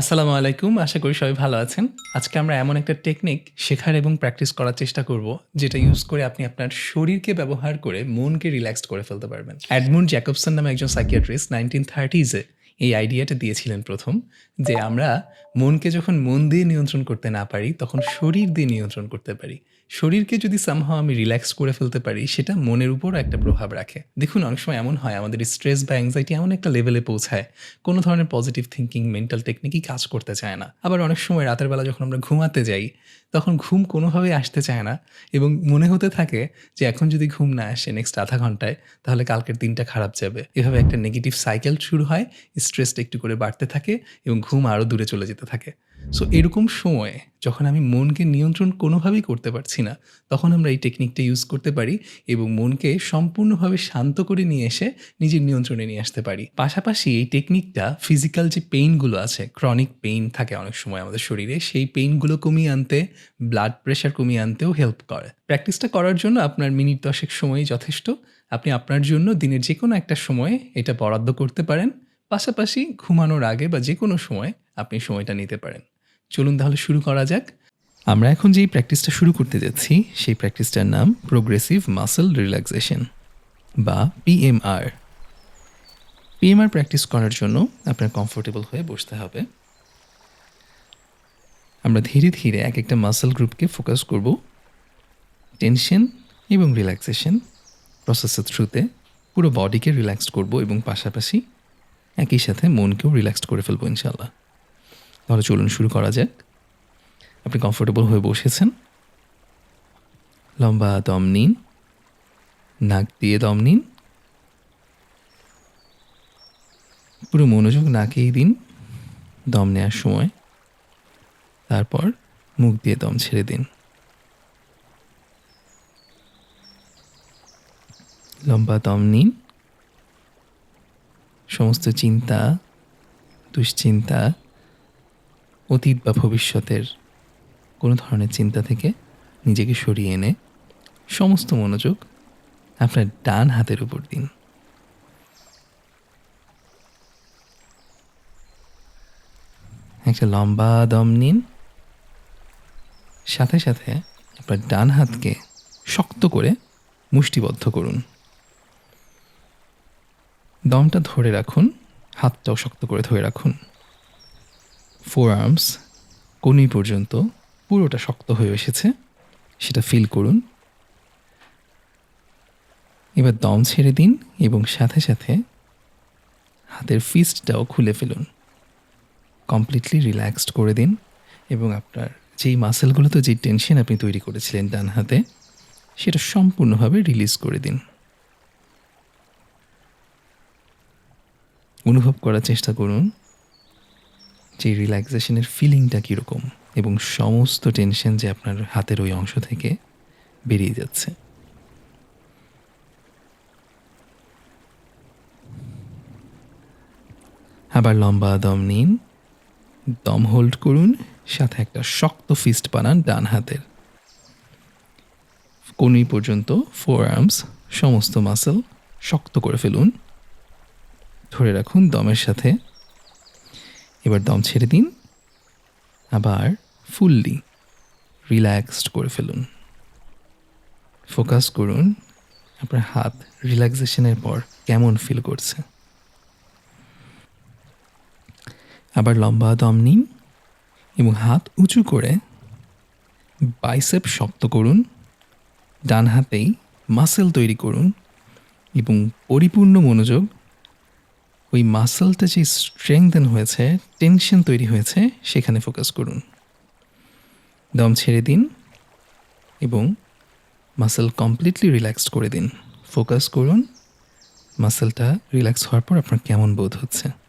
আসসালামু আলাইকুম, আশা করি সবাই ভালো আছেন। আজকে আমরা এমন একটা টেকনিক শেখার এবং প্র্যাকটিস করার চেষ্টা করব, যেটা ইউজ করে আপনি আপনার শরীরকে ব্যবহার করে মনকে রিল্যাক্স করে ফেলতে পারবেন। অ্যাডমুন জ্যাকবসন নামে একজন সাইকিয়াট্রিস্ট নাইনটিন থার্টিজে এই আইডিয়াটা দিয়েছিলেন প্রথম, যে আমরা মনকে যখন মন দিয়ে নিয়ন্ত্রণ করতে না পারি, তখন শরীর দিয়ে নিয়ন্ত্রণ করতে পারি। শরীরকে যদি সামহাও আমি রিল্যাক্স করে ফেলতে পারি, সেটা মনের উপরও একটা প্রভাব রাখে। দেখুন, অনেক সময় এমন হয়, আমাদের স্ট্রেস বা অ্যাংজাইটি এমন একটা লেভেলে পৌঁছায়, কোনো ধরনের পজিটিভ থিঙ্কিং মেন্টাল টেকনিকই কাজ করতে চায় না। আবার অনেক সময় রাতের বেলা যখন আমরা ঘুমাতে যাই তখন ঘুম কোনোভাবেই আসতে চায় না এবং মনে হতে থাকে যে এখন যদি ঘুম না আসে নেক্সট আধা ঘন্টায়, তাহলে কালকের দিনটা খারাপ যাবে। এভাবে একটা নেগেটিভ সাইকেল শুরু হয় স্ট্রেসটা একটু করে বাড়তে থাকে এবং ঘুম আরও দূরে চলে যেতে থাকে। সো এরকম সময়ে যখন আমি মনকে নিয়ন্ত্রণ কোনোভাবেই করতে পারছি না, তখন আমরা এই টেকনিকটা ইউজ করতে পারি এবং মনকে সম্পূর্ণভাবে শান্ত করে নিয়ে এসে নিজের নিয়ন্ত্রণে নিয়ে আসতে পারি। পাশাপাশি এই টেকনিকটা ফিজিক্যাল যে পেইনগুলো আছে ক্রনিক পেইন থাকে অনেক সময় আমাদের শরীরে, সেই পেইনগুলো কমিয়ে আনতে ব্লাড প্রেশার কমিয়ে আনতেও হেল্প করে। প্র্যাকটিসটা করার জন্য আপনার মিনিট দশেক সময়ই যথেষ্ট। আপনি আপনার জন্য দিনের যে কোনো একটা সময়ে এটা বরাদ্দ করতে পারেন। পাশাপাশি ঘুমানোর আগে বা যে কোনো সময় আপনি সময়টা নিতে পারেন। চলুন তাহলে শুরু করা যাক। আমরা এখন যেই প্র্যাকটিসটা শুরু করতে যাচ্ছি, সেই প্র্যাকটিসটার নাম প্রোগ্রেসিভ মাসেল রিল্যাক্সেশন বা পিএমআর পিএমআর প্র্যাকটিস করার জন্য আপনার কমফোর্টেবল হয়ে বসতে হবে। আমরা ধীরে ধীরে এক একটা মাসেল গ্রুপকে ফোকাস করব। টেনশন এবং রিল্যাক্সেশন প্রসেসের থ্রুতে পুরো বডিকে রিল্যাক্সড করব এবং পাশাপাশি একই সাথে মনকেও রিল্যাক্সড করে ফেলব ইনশাল্লাহ তাহলে চলুন শুরু করা যাক। আপনি কমফোর্টেবল হয়ে বসেছেন। লম্বা দম নিন। নাক দিয়ে দম নিন। পুরো মনোযোগ নাকেই দিন দম নেওয়ার সময়। তারপর মুখ দিয়ে দম ছেড়ে দিন। লম্বা দম নিন। সমস্ত চিন্তা, দুশ্চিন্তা, অতীত বা ভবিষ্যতের কোনো ধরনের চিন্তা থেকে নিজেকে সরিয়ে এনে সমস্ত মনোযোগ আপনার ডান হাতের উপর দিন। একটা লম্বা দম নিন। সাথে সাথে আপনার ডান হাতকে শক্ত করে মুষ্টিবদ্ধ করুন। দমটা ধরে রাখুন, হাতটাও শক্ত করে ধরে রাখুন। ফোর আর্মস কনুই পর্যন্ত পুরোটা শক্ত হয়ে এসেছে, সেটা ফিল করুন। এবার দম ছেড়ে দিন এবং সাথে সাথে হাতের ফিস্টটাও খুলে ফেলুন। কমপ্লিটলি রিল্যাক্সড করে দিন এবং আপনার যেই মাসেলগুলোতে যে টেনশন আপনি তৈরি করেছিলেন ডান হাতে, সেটা সম্পূর্ণভাবে রিলিজ করে দিন। অনুভব করার চেষ্টা করুন যে রিল্যাক্সেশনের ফিলিংটা কীরকম এবং সমস্ত টেনশন যে আপনার হাতের ওই অংশ থেকে বেরিয়ে যাচ্ছে। আবার লম্বা দম নিন। দম হোল্ড করুন, সাথে একটা শক্ত ফিস্ট বানান ডান হাতের। কোনি পর্যন্ত ফোর আর্মস সমস্ত মাসেল শক্ত করে ফেলুন। ধরে রাখুন দমের সাথে। এবার দম ছেড়ে দিন। আবার ফুললি রিল্যাক্সড করে ফেলুন। ফোকাস করুন। আপনার হাত রিল্যাক্সেশনের পর কেমন ফিল করছে? আবার লম্বা দম নিন এবং হাত উঁচু করে বাইসেপ শক্ত করুন, ডান হাতেই মাসেল তৈরি করুন এবং পরিপূর্ণ মনোযোগ, ওই মাসেলটা যে স্ট্রেংথেন হয়েছে টেনশন তৈরি হয়েছে, সেখানে ফোকাস করুন। দম ছেড়ে দিন এবং মাসেল কমপ্লিটলি রিল্যাক্সড করে দিন। ফোকাস করুন, মাসেলটা রিল্যাক্স হওয়ার পর আপনার কেমন বোধ হচ্ছে?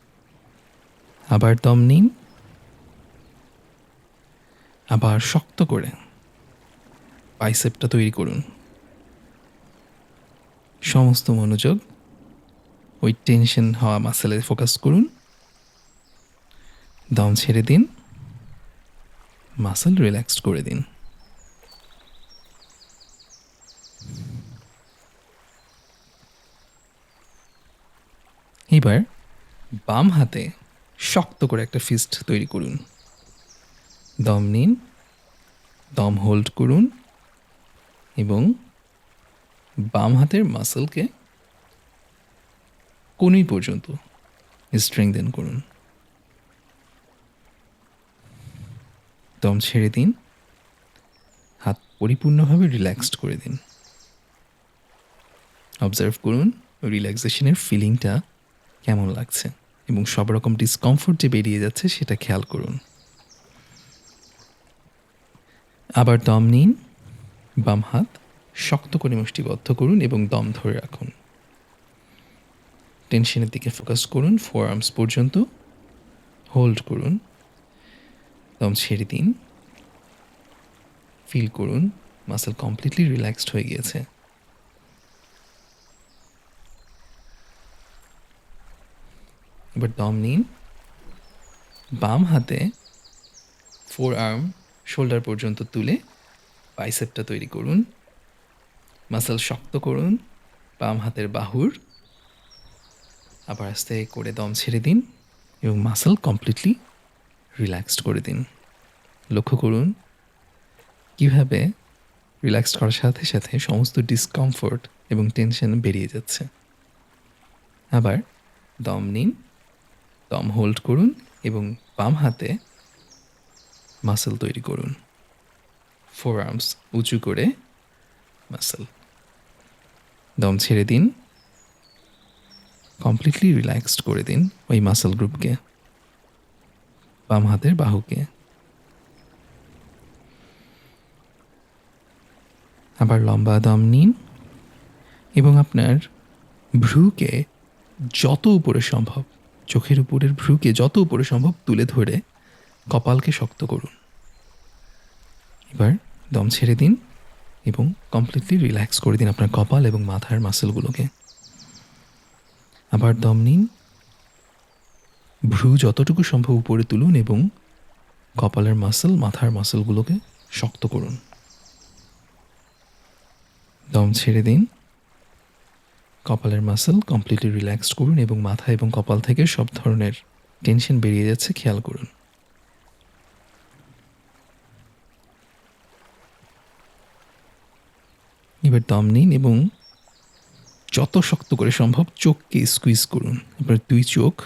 আবার দম নিন। আবার শক্ত করে বাইসেপটা তৈরি করুন। সমস্ত মনোযোগ ওই টেনশন হওয়া মাসেলে ফোকাস করুন। দম ছেড়ে দিন। মাসেল রিল্যাক্সড করে দিন। এবার বাম হাতে শক্ত করে একটা ফিস্ট তৈরি করুন। দম নিন, দম হোল্ড করুন এবং বাম হাতের মাসেলকে কোনই পর্যন্ত স্ট্রেংদেন করুন। দম ছেড়ে দিন, হাত পরিপূর্ণভাবে রিল্যাক্সড করে দিন। অবজার্ভ করুন রিল্যাক্সেশনের ফিলিংটা কেমন লাগছে। এবং সব রকম ডিসকমফোর্ট যে বেরিয়ে যাচ্ছে সেটা খেয়াল করুন। আবার দম নিন, বাম হাত শক্ত করে মুষ্টিবদ্ধ করুন এবং দম ধরে রাখুন। টেনশনের দিকে ফোকাস করুন ফোর আর্মস পর্যন্ত হোল্ড করুন। দম ছেড়ে দিন। ফিল করুন মাসেল কমপ্লিটলি রিল্যাক্সড হয়ে গিয়েছে। এবার দম নিন। বাম হাতে ফোর আর্ম শোল্ডার পর্যন্ত তুলে বাইসেপটা তৈরি করুন। মাসেল শক্ত করুন। বাম হাতের বাহুর আবার আস্তে করে দম ছেড়ে দিন এবং মাসেল কমপ্লিটলি রিল্যাক্সড করে দিন। লক্ষ্য করুন, কীভাবে রিল্যাক্সড করার সাথে সাথে সমস্ত ডিসকমফোর্ট এবং টেনশন বেরিয়ে যাচ্ছে। আবার দম নিন। দম হোল্ড করুন এবং বাম হাতে মাসেল তৈরি করুন। ফোর আর্মস উঁচু করে মাসেল দম ছেড়ে দিন। কমপ্লিটলি রিল্যাক্সড করে দিন ওই মাসেল গ্রুপকে বাম হাতের বাহুকে। আবার লম্বা দম নিন এবং আপনার ভ্রুকে যত উপরে সম্ভব চোখের উপরের ভ্রুকে যত উপরে সম্ভব তুলে ধরে কপালকে শক্ত করুন। এবার দম ছেড়ে দিন এবং কমপ্লিটলি রিল্যাক্স করে দিন আপনার কপাল এবং মাথার মাসেলগুলোকে আবার দম নিন। ভ্রু যতটুকু সম্ভব উপরে তুলুন এবং কপালের মাসেল মাথার মাসেলগুলোকে শক্ত করুন। দম ছেড়ে দিন। কপালের মাসেল কমপ্লিটলি রিল্যাক্সড করুন এবং মাথা এবং কপাল থেকে সব ধরনের টেনশন বেরিয়ে যাচ্ছে, খেয়াল করুন। এবার দম নিন এবং যত শক্ত করে সম্ভব চোখকে স্কুইজ করুন। এবার দুই চোখ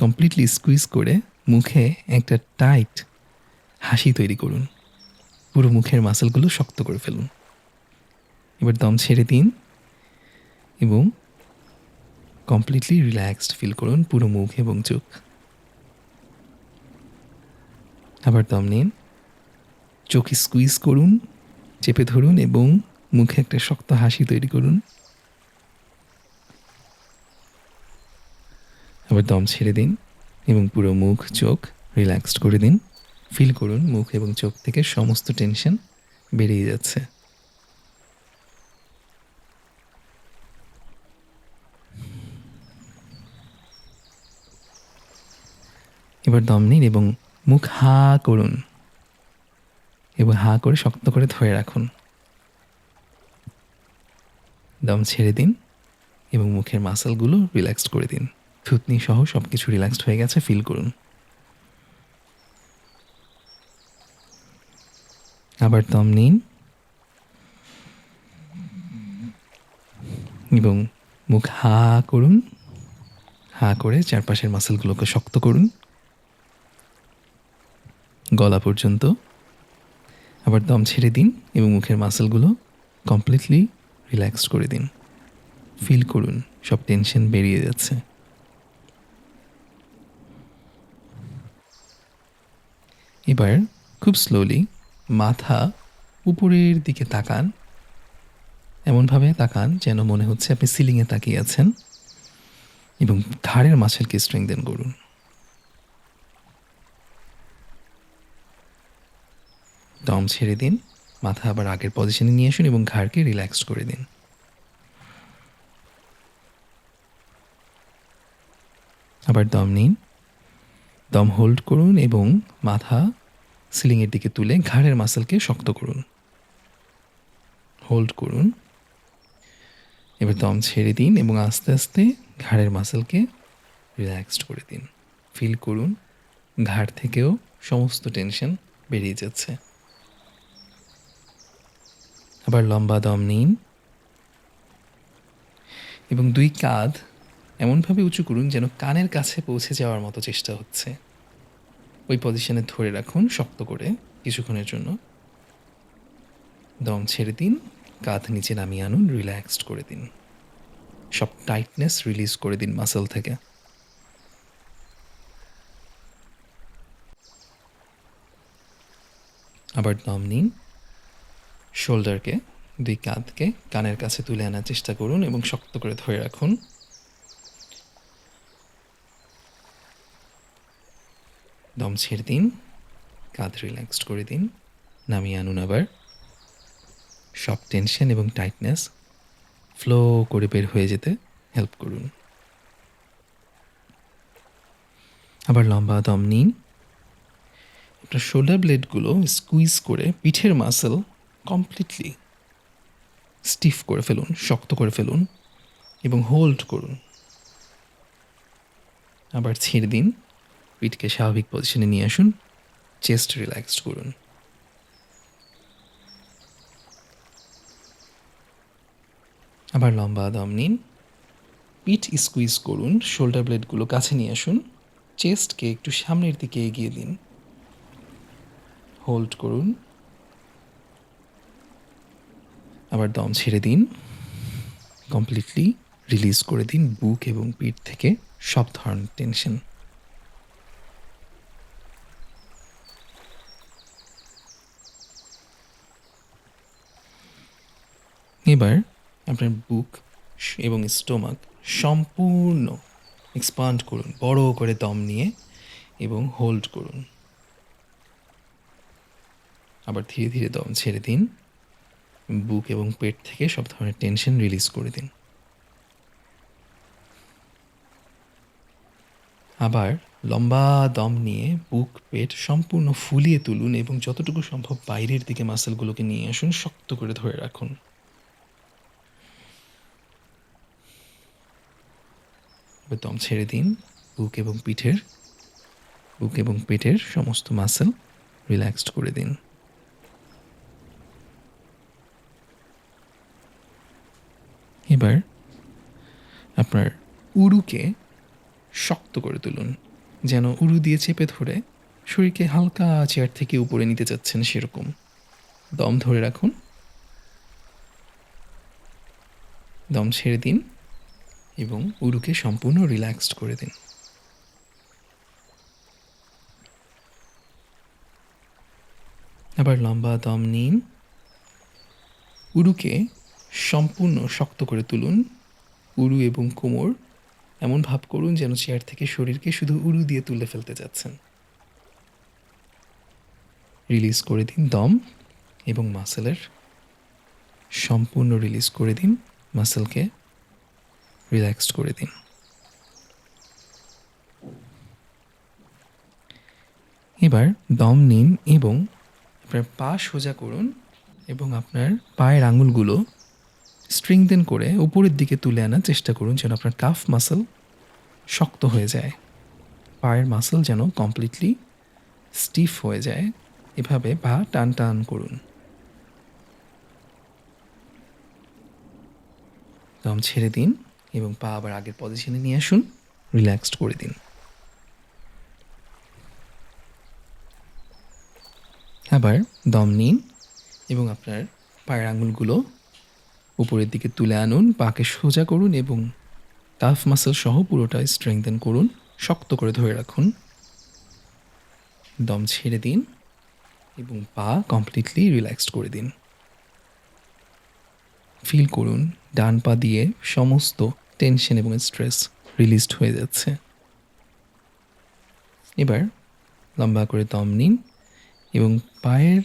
কমপ্লিটলি স্কুইজ করে মুখে একটা টাইট হাসি তৈরি করুন। পুরো মুখের মাসেলগুলো শক্ত করে ফেলুন। এবার দম ছেড়ে দিন। এবং কমপ্লিটলি রিল্যাক্সড ফিল করুন পুরো মুখ এবং চোখ। আবার দম নিন। চোখে স্কুইজ করুন, চেপে ধরুন এবং মুখে একটা শক্ত হাসি তৈরি করুন। আবার দম ছেড়ে দিন এবং পুরো মুখ, চোখ রিল্যাক্সড করে দিন। ফিল করুন মুখ এবং চোখ থেকে সমস্ত টেনশন বেরিয়ে যাচ্ছে। এবার দম নিন এবং মুখ হা করুন। এবং হা করে শক্ত করে ধরে রাখুন। দম ছেড়ে দিন এবং মুখের মাসেলগুলো রিল্যাক্সড করে দিন। থুতনি সহ সব কিছু রিল্যাক্সড হয়ে গেছে ফিল করুন। আবার দম নিন এবং মুখ হা করুন। হা করে চারপাশের মাসেলগুলোকে শক্ত করুন। গলা পর্যন্ত। আবার দম ছেড়ে দিন এবং মুখের মাসেলগুলো কমপ্লিটলি রিল্যাক্সড করে দিন। ফিল করুন, সব টেনশন বেরিয়ে যাচ্ছে। এবার খুব স্লোলি মাথা উপরের দিকে তাকান। এমনভাবে তাকান যেন মনে হচ্ছে আপনি সিলিংয়ে তাকিয়ে আছেন এবং ঘাড়ের মাছেলকে স্ট্রেংদেন করুন। দম ছেড়ে দিন, মাথা আবার আগের পজিশনে নিয়ে আসুন এবং ঘাড়কে রিল্যাক্স করে দিন। আবার দম নিন, দম হোল্ড করুন এবং মাথা সিলিংয়ের দিকে তুলে ঘাড়ের মাসেলকে শক্ত করুন। হোল্ড করুন। এবার দম ছেড়ে দিন এবং আস্তে আস্তে ঘাড়ের মাসেলকে রিল্যাক্সড করে দিন। ফিল করুন, ঘাড় থেকেও সমস্ত টেনশন বেরিয়ে যাচ্ছে। আবার লম্বা দম নিন। এবং দুই কাঁধ এমনভাবে উঁচু করুন যেন কানের কাছে পৌঁছে যাওয়ার মতো চেষ্টা হচ্ছে। ওই পজিশনে ধরে রাখুন শক্ত করে কিছুক্ষণের জন্য। দম ছেড়ে দিন, কাঁধ নিচে নামিয়ে আনুন, রিল্যাক্সড করে দিন। সব টাইটনেস রিলিজ করে দিন মাসেল থেকে। আবার দম নিন। শোল্ডারকে, দুই কাঁধকে কানের কাছে তুলে আনার চেষ্টা করুন এবং শক্ত করে ধরে রাখুন। দম ছেড়ে দিন, কাঁধ রিল্যাক্সড করে দিন, নামিয়ে আনুন আবার। সব টেনশন এবং টাইটনেস ফ্লো করে বের হয়ে যেতে হেল্প করুন। আবার লম্বা দম নিন। আপনার শোল্ডার ব্লেডগুলো স্কুইজ করে পিঠের মাসেল কমপ্লিটলি স্টিফ করে ফেলুন, শক্ত করে ফেলুন এবং হোল্ড করুন। আবার ছেড়ে দিন, পিঠকে স্বাভাবিক পজিশনে নিয়ে আসুন চেস্ট রিল্যাক্সড করুন। আবার লম্বা দম নিন, পিঠ স্কুইজ করুন শোল্ডার ব্লেডগুলো কাছে নিয়ে আসুন চেস্টকে একটু সামনের দিকে এগিয়ে দিন। হোল্ড করুন। আবার দম ছেড়ে দিন। কমপ্লিটলি রিলিজ করে দিন বুক এবং পিঠ থেকে সব ধরনের টেনশন এবার আপনার বুক এবং স্টোমাক সম্পূর্ণ এক্সপান্ড করুন, বড় করে দম নিয়ে এবং হোল্ড করুন। আবার ধীরে ধীরে দম ছেড়ে দিন। বুক এবং পেট থেকে সব ধরনের টেনশন রিলিজ করে দিন। আবার লম্বা দম নিয়ে বুক, পেট সম্পূর্ণ ফুলিয়ে তুলুন এবং যতটুকু সম্ভব বাইরের দিকে মাসেলগুলোকে নিয়ে আসুন, শক্ত করে ধরে রাখুন। দম ছেড়ে দিন। বুক এবং পিঠের, বুক এবং পেটের সমস্ত মাসেল রিল্যাক্সড করে দিন। এবার আপনার উরুকে শক্ত করে তুলুন, যেন উরু দিয়ে চেপে ধরে শরীরকে হালকা চেয়ার থেকে উপরে নিতে চাচ্ছেন সেরকম। দম ধরে রাখুন। দম ছেড়ে দিন এবং উরুকে সম্পূর্ণ রিল্যাক্সড করে দিন। আবার লম্বা দম নিন। উরুকে সম্পূর্ণ শক্ত করে তুলুন, উরু এবং কোমর। এমন ভাব করুন যেন চেয়ার থেকে শরীরকে শুধু উরু দিয়ে তুলে ফেলতে যাচ্ছেন রিলিজ করে দিন দম এবং মাসেলের। সম্পূর্ণ রিলিজ করে দিন মাসেলকে। রিল্যাক্সড করে দিন। এবার দম নিন এবং আপনার পা সোজা করুন এবং আপনার পায়ের আঙুলগুলো স্ট্রিংদেন করে উপরের দিকে তুলে আনার চেষ্টা করুন যেন আপনার কাফ মাসেল শক্ত হয়ে যায়। পায়ের মাসেল যেন কমপ্লিটলি স্টিফ হয়ে যায়। এভাবে পা টান টান করুন। দম ছেড়ে দিন এবং পা আবার আগের পজিশনে নিয়ে আসুন। রিল্যাক্সড করে দিন। আবার দম নিন এবং আপনার পায়ের আঙুলগুলো উপরের দিকে তুলে আনুন, পাকে সোজা করুন এবং কাফ মাসেল সহ পুরোটা স্ট্রেংথেন করুন, শক্ত করে ধরে রাখুন। দম ছেড়ে দিন এবং পা কমপ্লিটলি রিল্যাক্সড করে দিন। ফিল করুন, ডান পা দিয়ে সমস্ত টেনশন এবং স্ট্রেস রিলিজড হয়ে যাচ্ছে। এবার লম্বা করে দম নিন এবং পায়ের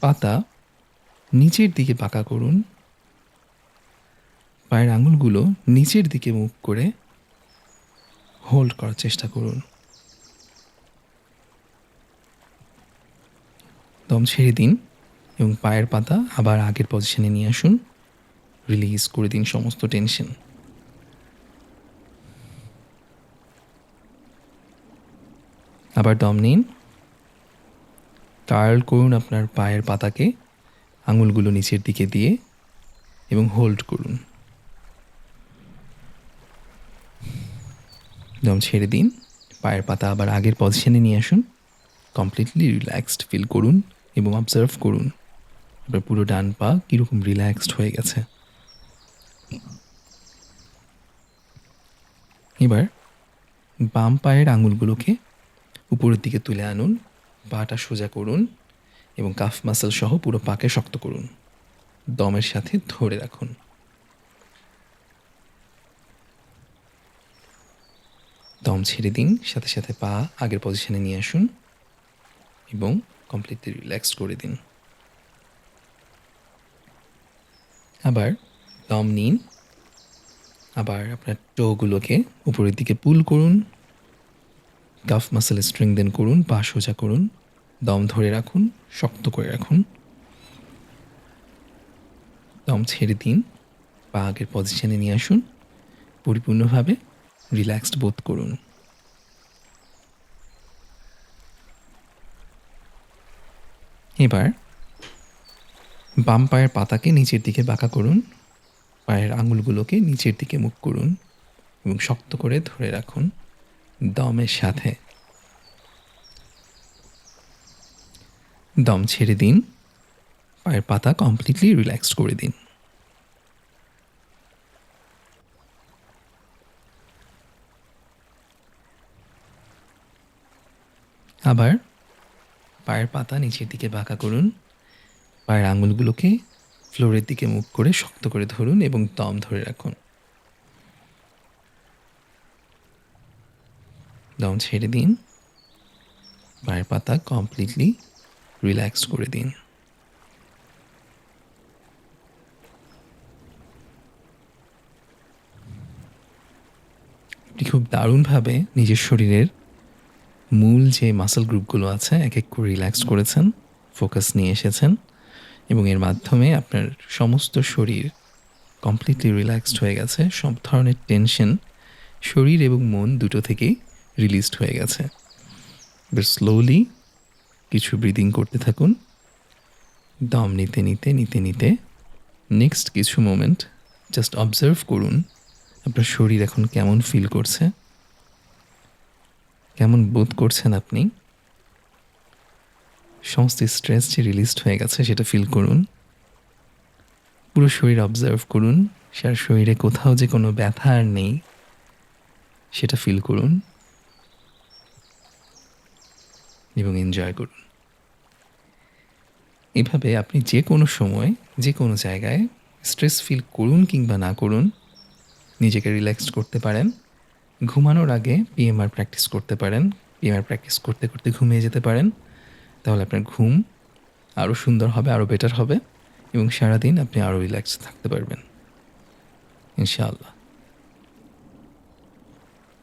পাতা নিচের দিকে পাকা করুন। পায়ের আঙুলগুলো নিচের দিকে মুখ করে হোল্ড করার চেষ্টা করুন। দম ছেড়ে দিন এবং পায়ের পাতা আবার আগের পজিশনে নিয়ে আসুন। রিলিজ করে দিন সমস্ত টেনশন আবার দম নিন। কার্ল করুন আপনার পায়ের পাতাকে, আঙুলগুলো নিচের দিকে দিয়ে এবং হোল্ড করুন। দম ছেড়ে দিন। পায়ের পাতা আবার আগের পজিশনে নিয়ে আসুন। কমপ্লিটলি রিল্যাক্সড ফিল করুন এবং অবজার্ভ করুন। আপনার পুরো ডান পা কীরকম রিল্যাক্সড হয়ে গেছে। এবার বাম পায়ের আঙুলগুলোকে উপরের দিকে তুলে আনুন। পাটা সোজা করুন এবং কাফ মাসেল সহ পুরো পাকে শক্ত করুন। দমের সাথে ধরে রাখুন। দম ছেড়ে দিন, সাথে সাথে পা আগের পজিশনে নিয়ে আসুন এবং কমপ্লিটলি রিল্যাক্স করে দিন। আবার দম নিন, আবার আপনার টোগুলোকে উপরের দিকে পুল করুন গাফ মাসেল স্ট্রিংদেন করুন, পা সোজা করুন, দম ধরে রাখুন, শক্ত করে রাখুন। দম ছেড়ে দিন, পা আগের পজিশনে নিয়ে আসুন, পরিপূর্ণভাবে রিল্যাক্সড বোধ করুন। এবার বাম পায়ের পাতাকে নিচের দিকে বাঁকা করুন, পায়ের আঙুলগুলোকে নিচের দিকে মুখ করুন এবং শক্ত করে ধরে রাখুন দমের সাথে। দম ছেড়ে দিন, পায়ের পাতা কমপ্লিটলি রিল্যাক্সড করে দিন। আবার পায়ের পাতা নিচের দিকে বাঁকা করুন। পায়ের আঙুলগুলোকে ফ্লোরের দিকে মুখ করে শক্ত করে ধরুন এবং দম ধরে রাখুন। দম ছেড়ে দিন। পায়ের পাতা কমপ্লিটলি রিল্যাক্স করে দিন। খুব দারুণভাবে নিজের শরীরের মূল যে মাসেল গ্রুপগুলো আছে, এক এক করে রিল্যাক্স করেছেন ফোকাস নিয়ে এসেছেন এবং এর মাধ্যমে আপনার সমস্ত শরীর কমপ্লিটলি রিল্যাক্সড হয়ে গেছে। সব ধরনের টেনশন শরীর এবং মন দুটো থেকেই রিলিজড হয়ে গেছে। স্লোলি কিছু ব্রিদিং করতে থাকুন। দম নিতে নিতে নিতে নিতে নেক্সট কিছু মোমেন্ট জাস্ট অবজার্ভ করুন, আপনার শরীর এখন কেমন ফিল করছে। কেমন বোধ করছেন আপনি? সমস্ত স্ট্রেস যে রিলিজড হয়ে গেছে সেটা ফিল করুন। পুরো শরীর অবজার্ভ করুন। সার শরীরে কোথাও যে কোনো ব্যথা আর নেই, সেটা ফিল করুন। এবং এনজয় করুন। এভাবে আপনি যে কোনো সময়, যে কোনো জায়গায় স্ট্রেস ফিল করুন কিংবা না করুন, নিজেকে রিল্যাক্স করতে পারেন। ঘুমানোর আগে পিএমআর প্র্যাকটিস করতে পারেন। পিএমআর প্র্যাকটিস করতে করতে ঘুমিয়ে যেতে পারেন। তাহলে আপনার ঘুম আরও সুন্দর হবে আরও বেটার হবে এবং সারাদিন আপনি আরও রিল্যাক্স থাকতে পারবেন। ইনশাআল্লাহ।